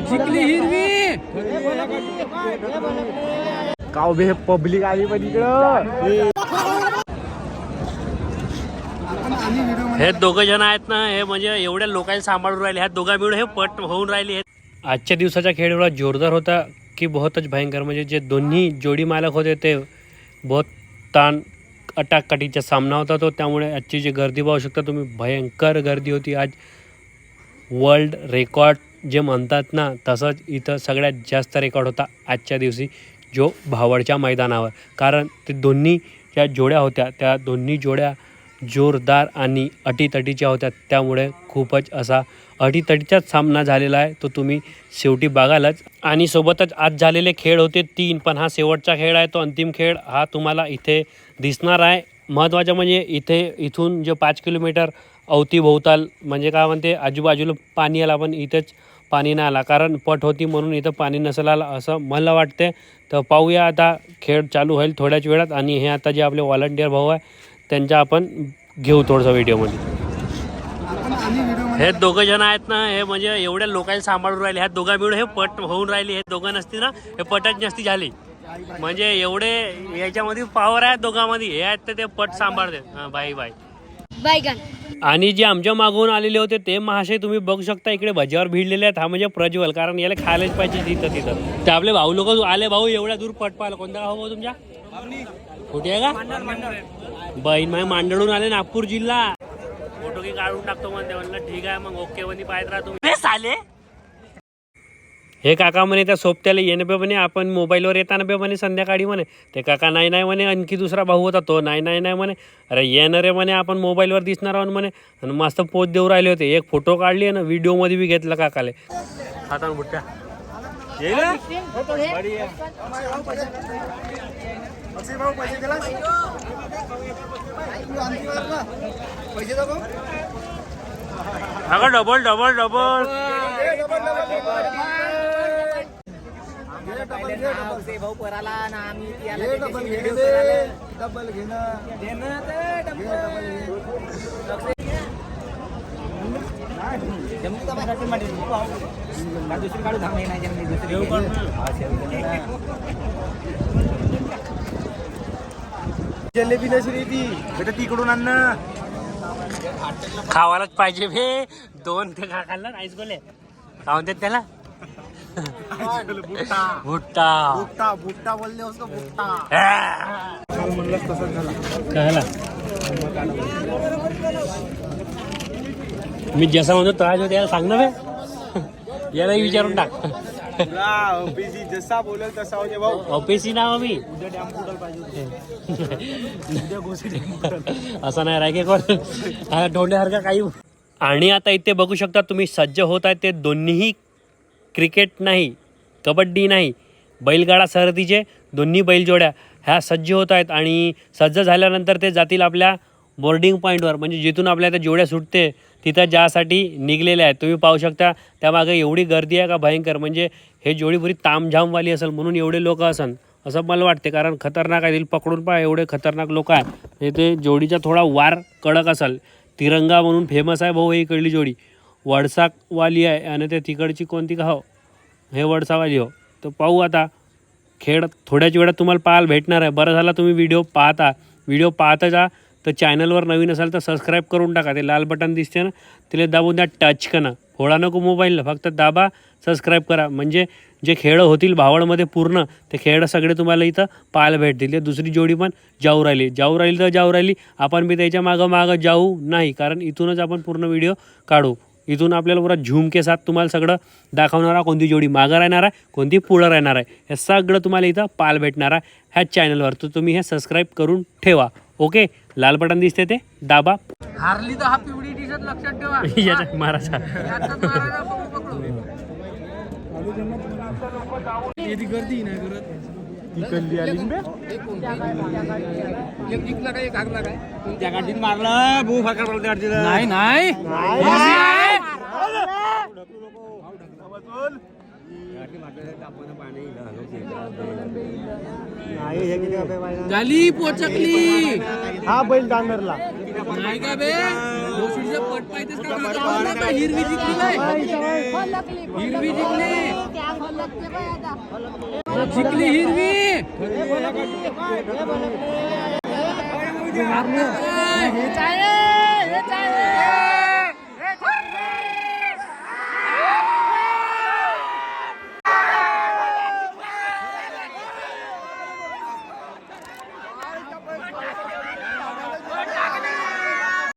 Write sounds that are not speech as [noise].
चिखली हिरवी. काव बे पब्लिक आली पण इकडं. हे दोघं जण आहेत ना हे म्हणजे एवढ्या लोकांना सांभाळून राहिले. ह्या दोघा मिळून हे पट होऊन राहिले. आजच्या दिवसाचा खेळ एवढा जोरदार होता की बहुतच भयंकर. म्हणजे जे दोन्ही जोडी मालक होते ते बहुत ताण अटाकटीचा सामना होता तो. त्यामुळे आजची जी गर्दी पाहू शकता तुम्ही भयंकर गर्दी होती. आज वर्ल्ड रेकॉर्ड जे म्हणतात ना तसंच इथं सगळ्यात जास्त रेकॉर्ड होता आजच्या दिवशी जो भावडच्या मैदानावर. कारण ते दोन्ही ज्या जोड्या होत्या त्या दोन्ही जोड्या जोरदार आणि अटीतटीच्या होत्या. त्यामुळे खूपच असा अटीतटीचाच सामना झालेला आहे तो तुम्ही शेवटी बघालच आणि सोबतच आज झालेले खेळ होते तीन पण हा शेवटचा खेळ आहे तो अंतिम खेळ हा तुम्हाला इथे दिसणार आहे. महत्त्वाचं म्हणजे इथे इथून जे पाच किलोमीटर अवतीभोवताल म्हणजे काय म्हणते आजूबाजूला पाणी आला पण इथेच पाणी नाही आला. कारण पट होती म्हणून इथं पाणी नसेल आलं असं मला वाटते तर पाहूया आता खेळ चालू होईल थोड्याच वेळात आणि हे आता जे आपले व्हॉलंटियर भाऊ आहे त्यांच्या आपण घेऊ थोडंसं व्हिडिओमध्ये. हे दोघं जण आहेत ना हे म्हणजे एवढ्या लोकांना सांभाळून राहिले. ह्या दोघा मिळून हे पट होऊन राहिले. हे दोघं नसती ना हे पटच नसती झाली. म्हणजे एवढे याच्यामध्ये पॉवर आहे दोघांमध्ये. हे आहेत तर ते पट सांभाळते बाई बाई. बैगन आणि जे आमच्या मागून आलेले होते ते महाशय तुम्ही बघू शकता इकडे भज्यावर भिडलेले आहेत. हा म्हणजे प्रज्वल कारण याला खायलाच पाहिजे तिथं तिथं. ते आपले भाऊ लोक आले भाऊ एवढ्या दूर पट पाहिलं कोणता भाऊ भाऊ तुमच्या? कुठे आहे का? बहीण माझ्या मांडळून आले नागपूर जिल्हा. फोटो की काढून टाकतो म्हणते म्हणलं ठीक आहे मग ओके मध्ये पाहत राहा तुम्ही. आले? हे काका म्हणे त्या सोबत्याला येणं बे म्हणे आपण मोबाईलवर येताना बे म्हणे संध्याकाळी म्हणे. ते काका नाही नाही म्हणे आणखी दुसरा भाऊ होता तो. नाही नाही नाही म्हणे. अरे येणार आहे म्हणे आपण मोबाईलवर दिसणार आहोत म्हणे. आणि मस्त पोच देऊ राहिले होते. एक फोटो काढली ना व्हिडिओमध्ये बी घेतला काकाले. बुट्ट्या. अगं डबल डबल डबल जलेबी नसली ती बेटा तिकडून आण ना. खावायलाच पाहिजे भे दोन ते खा खाल्ला आईस गोले. काय म्हणतात त्याला. भुट्टा. बोलले हा. झाला. कळाला? मी जसा म्हणतो त्रास होते याला सांग ना बे. यालाही विचारून टाक. जसा बोलेल तसा होते. भाऊ ऑफिसी नाव मी फुटल असं नाही राय कोण? डोंड्यासारखा काही. आणि आता इथे बघू शकता तुम्ही सज्ज होत आहे ते दोन्हीही क्रिकेट नाही कबड्डी नाही बैलगाडा शर्यतीचे दोन्ही बैलजोड्या ह्या सज्ज होत आहेत आणि सज्ज झाल्यानंतर ते जातील आपल्या बोर्डिंग पॉईंटवर म्हणजे जिथून आपल्या त्या जोड्या सुटते तिथं ज्यासाठी निघलेल्या आहेत. तुम्ही पाहू शकता त्यामागे एवढी गर्दी आहे का भयंकर? म्हणजे हे जोडी पुरी तामझामवाली असेल म्हणून एवढे लोक असन असं मला वाटते. कारण खतरनाक आहे पकडून पहा एवढे खतरनाक लोक आहे म्हणजे ते जोडीचा थोडा वार कडक असेल. तिरंगा म्हणून फेमस आहे भाऊ ही इकडली जोडी. वडसाकवाली आहे आणि ते तिकडची कोणती का हो? हे वडसावाली हो. तर पाहू आता. खेळ थोड्याच वेळात तुम्हाला पाहायला भेटणार आहे. बरं झाला तुम्ही व्हिडिओ पाहता. व्हिडिओ पाहता जा तर चॅनलवर नवीन असाल तर सबस्क्राईब करून टाका. ते लाल बटन दिसते ना? तिला दाबून द्या टच करा फोडा नको मोबाईलला. फक्त दाबा सबस्क्राईब करा. म्हणजे जे खेळ होतील भावडमध्ये पूर्ण ते खेळ सगळे तुम्हाला इथं पाहायला भेटतील. दुसरी जोडी पण जाऊ राहिली. जाऊ राहिली तर जाऊ राहिली. आपण बी त्याच्या मागं मागं जाऊ नाही. कारण इथूनच आपण पूर्ण व्हिडिओ काढू. इथून आपल्याला पुरा झूम के साथ तुम्हाला सगळं दाखवणार आहे. कोणती जोडी मागं राहणार आहे कोणती पुढं राहणार आहे हे सगळं तुम्हाला इथं पाहायला भेटणार आहे ह्याच चॅनलवर तर तुम्ही हे सबस्क्राईब करून ठेवा. ओके लाल बटन दिसते ते? दाबा. हारली तर हा पिवळी टी शर्ट लक्षात ठेवा. [laughs] महाराजा गर्दी नाही करत ती कल्ली आली ना बे. एक जिंकला काय एक हारला काय? त्या गाडीत मारलं भू फाकर बोलते गाडीत नाही. नाही. झाली पोचकली. हा बैल डांगरला. नाही का बे? पट पाहिजेच का का? हिरवी जिंकली बाय हिरवी जिंकली. जिंकली हिरवी.